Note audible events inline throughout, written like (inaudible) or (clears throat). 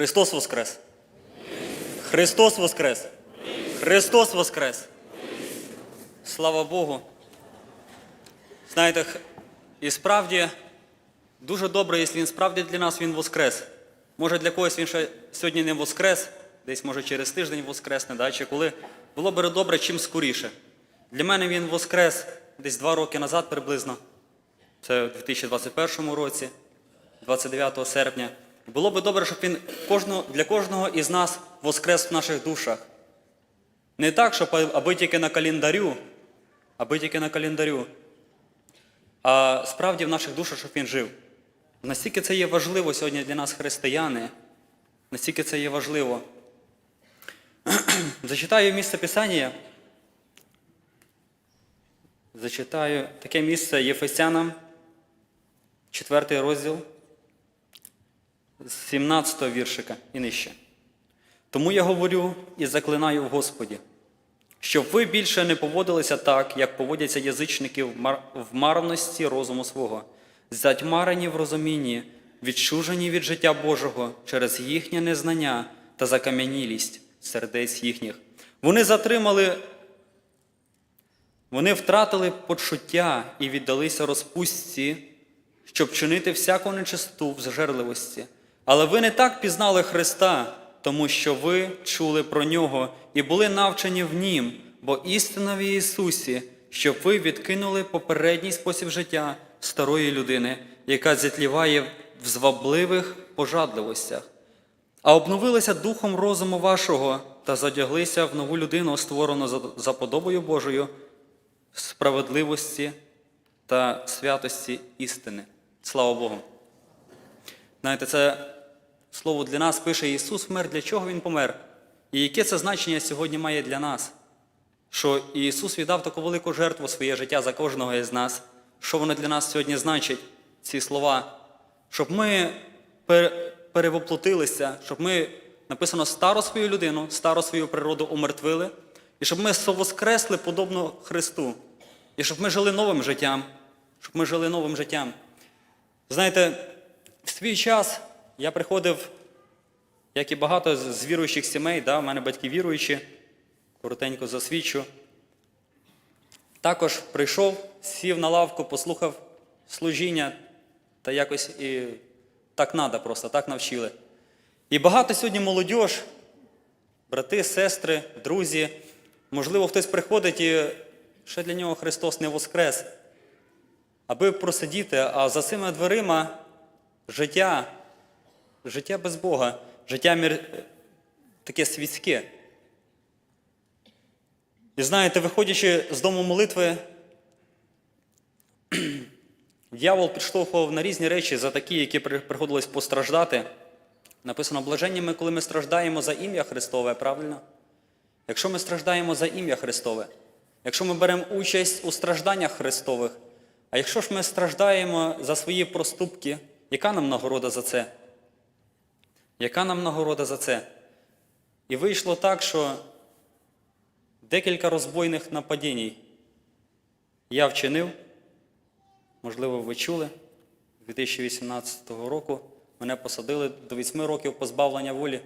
Христос Воскрес! Христос Воскрес! Христос Воскрес! Слава Богу! Знаєте, і справді дуже добре, якщо він справді для нас він воскрес. Може для когось він ще сьогодні не воскрес, десь може через тиждень воскресне, да, чи коли. Було б добре чим скоріше. Для мене він воскрес десь два роки назад приблизно. Це в 2021 році, 29 серпня. Було би добре, щоб він для кожного із нас воскрес в наших душах. Не так, щоб аби тільки на календарю, аби тільки на календарю, а справді в наших душах, щоб він жив. Настільки це є важливо сьогодні для нас, християни, настільки це є важливо. (clears throat) Зачитаю місце Писання. Зачитаю таке місце Єфесянам, 4 розділ, з 17 віршика і нижче. Тому я говорю і заклинаю в Господі, щоб ви більше не поводилися так, як поводяться язичники в марності розуму свого, затьмарені в розумінні, відчужені від життя Божого через їхнє незнання та закам'янілість сердець їхніх. Вони затримали, вони втратили почуття і віддалися розпустці, щоб чинити всяку нечистоту в зажерливості. Але ви не так пізнали Христа, тому що ви чули про нього і були навчені в Нім, бо істина в Ісусі, щоб ви відкинули попередній спосіб життя старої людини, яка зітліває в звабливих пожадливостях, а обновилися духом розуму вашого та задяглися в нову людину, створену за- подобою Божою, справедливості та святості істини. Слава Богу. Знаєте, це слово для нас пише Ісус вмер, для чого Він помер? І яке це значення сьогодні має для нас? Що Ісус віддав таку велику жертву своє життя за кожного із нас. Що воно для нас сьогодні значить, ці слова? Щоб ми пер- перевоплотилися, щоб ми, написано, стару свою людину, стару свою природу умертвили, і щоб ми совоскресли подобно Христу. І щоб ми жили новим життям. Щоб ми жили новим життям. Знаєте, в свій час я приходив, як і багато з віруючих сімей, да, в мене батьки віруючі, коротенько засвідчу. Також прийшов, сів на лавку, послухав служіння, та якось і так надо просто, так навчили. І багато сьогодні молодіж, брати, сестри, друзі, можливо, хтось приходить і ще для нього Христос не воскрес аби просидіти, а за цими дверима життя, життя без Бога, життя мір... таке світське. І знаєте, виходячи з дому молитви, (clears throat) дьявол підштовхував на різні речі за такі, які приходилось постраждати. Написано, блаженні ми, коли ми страждаємо за ім'я Христове, правильно? Якщо ми страждаємо за ім'я Христове, якщо ми беремо участь у стражданнях Христових, а якщо ж ми страждаємо за свої проступки, яка нам нагорода за це? Яка нам нагорода за це? І вийшло так, що декілька розбойних нападінь я вчинив, можливо, ви чули, 2018 року мене посадили до 8 років позбавлення волі.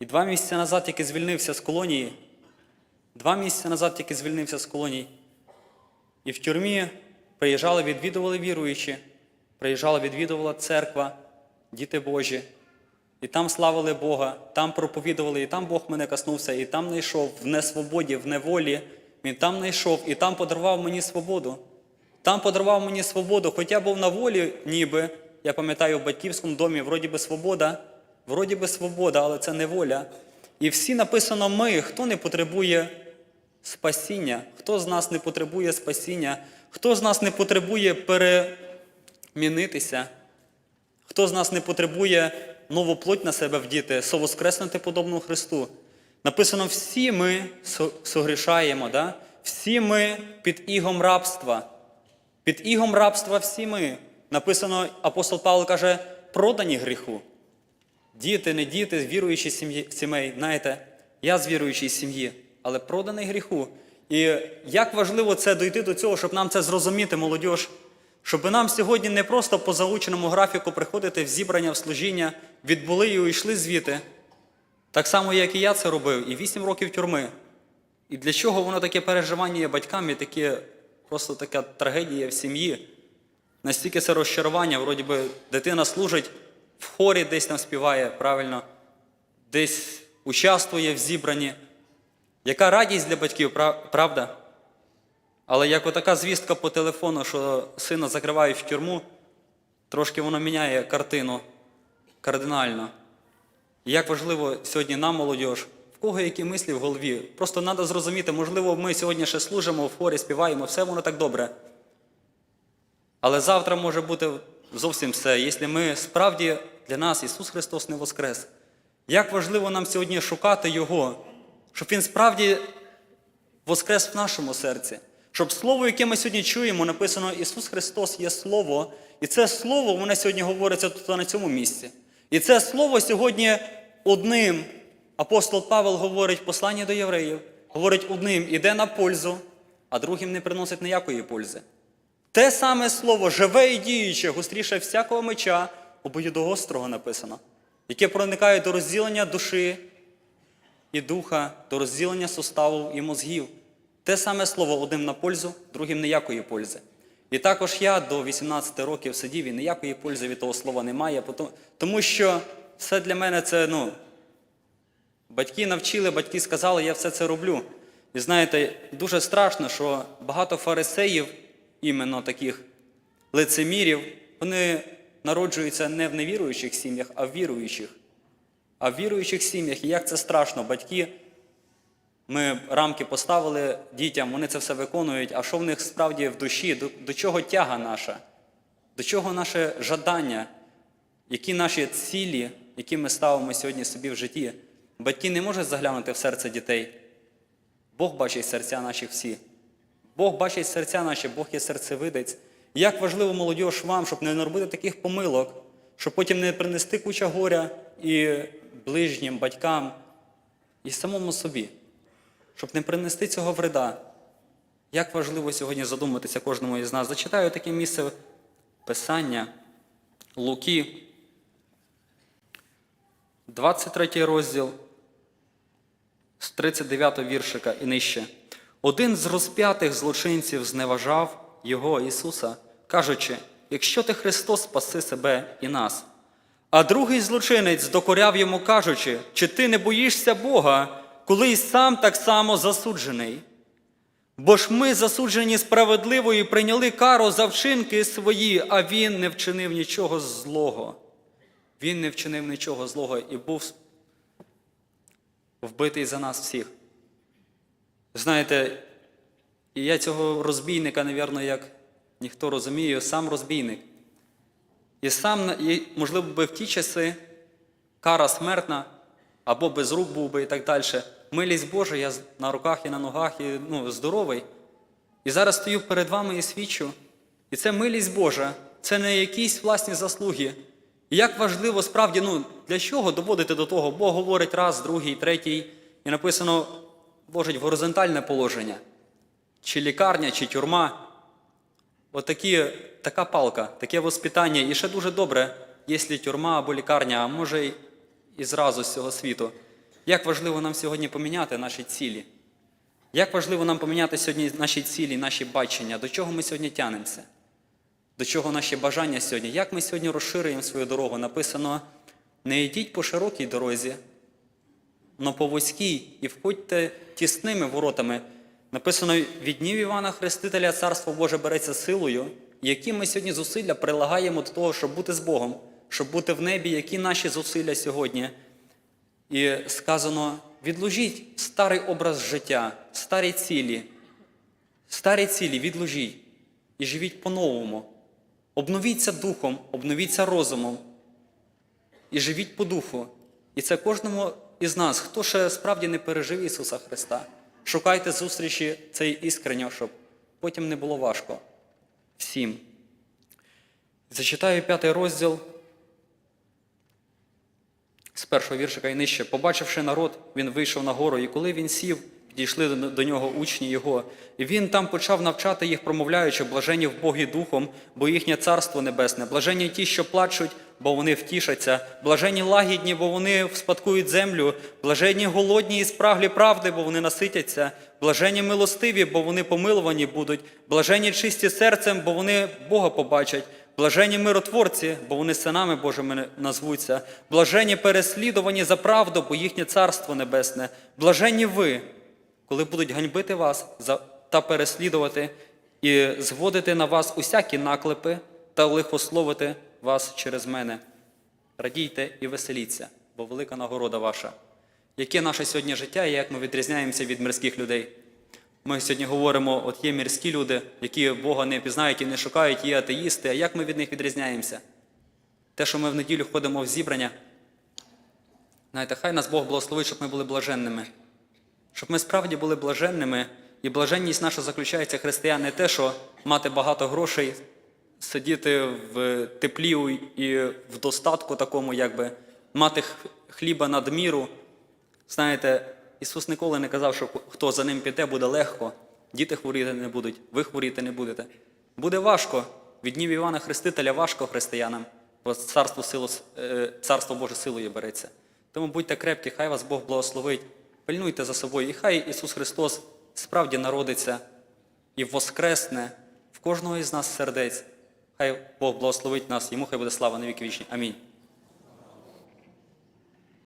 І два місяці назад тільки звільнився з колонії. Два місяці назад тільки звільнився з колонії. І в тюрмі приїжджали, відвідували віруючі, приїжджала, відвідувала церква, діти Божі. І там славили Бога, там проповідували, і там Бог мене коснувся, і там знайшов в несвободі, в неволі. Він там знайшов і там подарував мені свободу. Там подарував мені свободу, хоча був на волі, ніби, я пам'ятаю, в батьківському домі, вроді би свобода, вроді би свобода, але це не воля. І всі написано ми, хто не потребує спасіння, хто з нас не потребує спасіння, хто з нас не потребує перемінитися, хто з нас не потребує нову плоть на себе вдіти, совоскреснути подобно Христу. Написано, всі ми со- согрішаємо, да? всі ми під ігом рабства. Під ігом рабства всі ми. Написано, апостол Павло каже, продані гріху. Діти, не діти, віруючі сімей. Знаєте, я з віруючої сім'ї, але проданий гріху. І як важливо це дойти до цього, щоб нам це зрозуміти, молодь, щоб нам сьогодні не просто по заученому графіку приходити в зібрання, в служіння, відбули і уйшли звідти. Так само, як і я це робив, і 8 років тюрми. І для чого воно таке переживання є батькам і таке, просто така трагедія в сім'ї? Настільки це розчарування, вроді би дитина служить, в хорі десь там співає правильно, десь участвує в зібранні. Яка радість для батьків, правда? Але як отака звістка по телефону, що сина закривають в тюрму, трошки воно міняє картину кардинально. І як важливо сьогодні нам, молодіж, в кого які мислі в голові. Просто треба зрозуміти, можливо, ми сьогодні ще служимо в хорі, співаємо, все воно так добре. Але завтра може бути зовсім все, якщо ми справді для нас Ісус Христос не воскрес. Як важливо нам сьогодні шукати Його, щоб Він справді воскрес в нашому серці. Щоб слово, яке ми сьогодні чуємо, написано Ісус Христос є Слово, і це Слово, воно сьогодні говориться тут на цьому місці. І це Слово сьогодні одним, апостол Павел говорить в посланні до євреїв, говорить одним іде на пользу, а другим не приносить ніякої пользи. Те саме слово живе і діюче, гостріше всякого меча, обоюдогострого написано, яке проникає до розділення душі і духа, до розділення суставів і мозгів. Те саме слово одним на пользу, другим ніякої пользи. І також я до 18 років сидів і ніякої пользи від того слова немає, тому що все для мене це, ну, батьки навчили, батьки сказали, я все це роблю. І знаєте, дуже страшно, що багато фарисеїв, іменно таких лицемірів, вони народжуються не в невіруючих сім'ях, а в віруючих. А в віруючих сім'ях, і як це страшно, батьки, ми рамки поставили дітям, вони це все виконують, а що в них справді в душі, до, до чого тяга наша, до чого наше жадання, які наші цілі, які ми ставимо сьогодні собі в житті. Батьки не можуть заглянути в серце дітей. Бог бачить серця наші всі. Бог бачить серця наші, Бог є серцевидець. Як важливо молодіж вам, щоб не наробити таких помилок, щоб потім не принести куча горя і ближнім, батькам, і самому собі, щоб не принести цього вреда. Як важливо сьогодні задуматися кожному із нас. Зачитаю таке місце Писання Луки, 23 розділ з 39 віршика і нижче. Один з розп'ятих злочинців зневажав його Ісуса, кажучи, якщо ти Христос, спаси себе і нас. А другий злочинець докоряв йому, кажучи, чи ти не боїшся Бога, коли й сам так само засуджений? Бо ж ми, засуджені справедливо, і прийняли кару за вчинки свої, а він не вчинив нічого злого. Він не вчинив нічого злого і був вбитий за нас всіх. Знаєте, і я цього розбійника, навірно, як ніхто розуміє, сам розбійник. І сам, і, можливо, би в ті часи кара смертна, або без рук був би і так далі. Милість Божа, я на руках і на ногах, і ну, здоровий. І зараз стою перед вами і свідчу. І це милість Божа, це не якісь власні заслуги. І як важливо справді, ну, для чого доводити до того? Бог говорить раз, другий, третій, і написано, вложить в горизонтальне положення. Чи лікарня, чи тюрма. Отакі, така палка, таке воспитання. І ще дуже добре, якщо тюрма або лікарня, а може і зразу з цього світу. Як важливо нам сьогодні поміняти наші цілі? Як важливо нам поміняти сьогодні наші цілі, наші бачення, до чого ми сьогодні тянемося? До чого наші бажання сьогодні? Як ми сьогодні розширюємо свою дорогу? Написано: не йдіть по широкій дорозі, но по вузькій, і входьте тісними воротами. Написано, від днів Івана Хрестителя Царство Боже береться силою, які ми сьогодні зусилля прилагаємо до того, щоб бути з Богом, щоб бути в небі, які наші зусилля сьогодні. І сказано: відложіть старий образ життя, старі цілі, старі цілі відложіть і живіть по-новому. Обновіться духом, обновіться розумом і живіть по духу. І це кожному із нас, хто ще справді не пережив Ісуса Христа. Шукайте зустрічі цей іскренньо, щоб потім не було важко. Всім. Зачитаю п'ятий розділ з першого віршика і нижче. Побачивши народ, він вийшов на гору, і коли він сів, підійшли до- нього учні його, і він там почав навчати їх, промовляючи, блажені в Богі Духом, бо їхнє царство небесне, блажені ті, що плачуть, бо вони втішаться, блажені лагідні, бо вони вспадкують землю, блажені голодні і спраглі правди, бо вони наситяться, блажені милостиві, бо вони помилувані будуть, блажені чисті серцем, бо вони Бога побачать. Блажені миротворці, бо вони синами Божими назвуться, блажені переслідувані за правду, бо їхнє царство небесне. Блажені ви, коли будуть ганьбити вас та переслідувати і зводити на вас усякі наклепи та лихословити вас через мене. Радійте і веселіться, бо велика нагорода ваша. Яке наше сьогодні життя і як ми відрізняємося від мирських людей? Ми сьогодні говоримо, от є мірські люди, які Бога не пізнають і не шукають, є атеїсти. А як ми від них відрізняємося? Те, що ми в неділю ходимо в зібрання, знаєте, хай нас Бог благословить, щоб ми були блаженними. Щоб ми справді були блаженними, і блаженність наша заключається, християн, не те, що мати багато грошей, сидіти в теплі і в достатку такому, якби мати хліба надміру. Знаєте, Ісус ніколи не казав, що хто за ним піде, буде легко. Діти хворіти не будуть, ви хворіти не будете. Буде важко. Від днів Івана Хрестителя важко християнам, бо царство, силу, е, царство Боже силою береться. Тому будьте крепкі, хай вас Бог благословить, пильнуйте за собою, і хай Ісус Христос справді народиться і воскресне в кожного із нас сердець. Хай Бог благословить нас, йому хай буде слава на віки вічні. Амінь.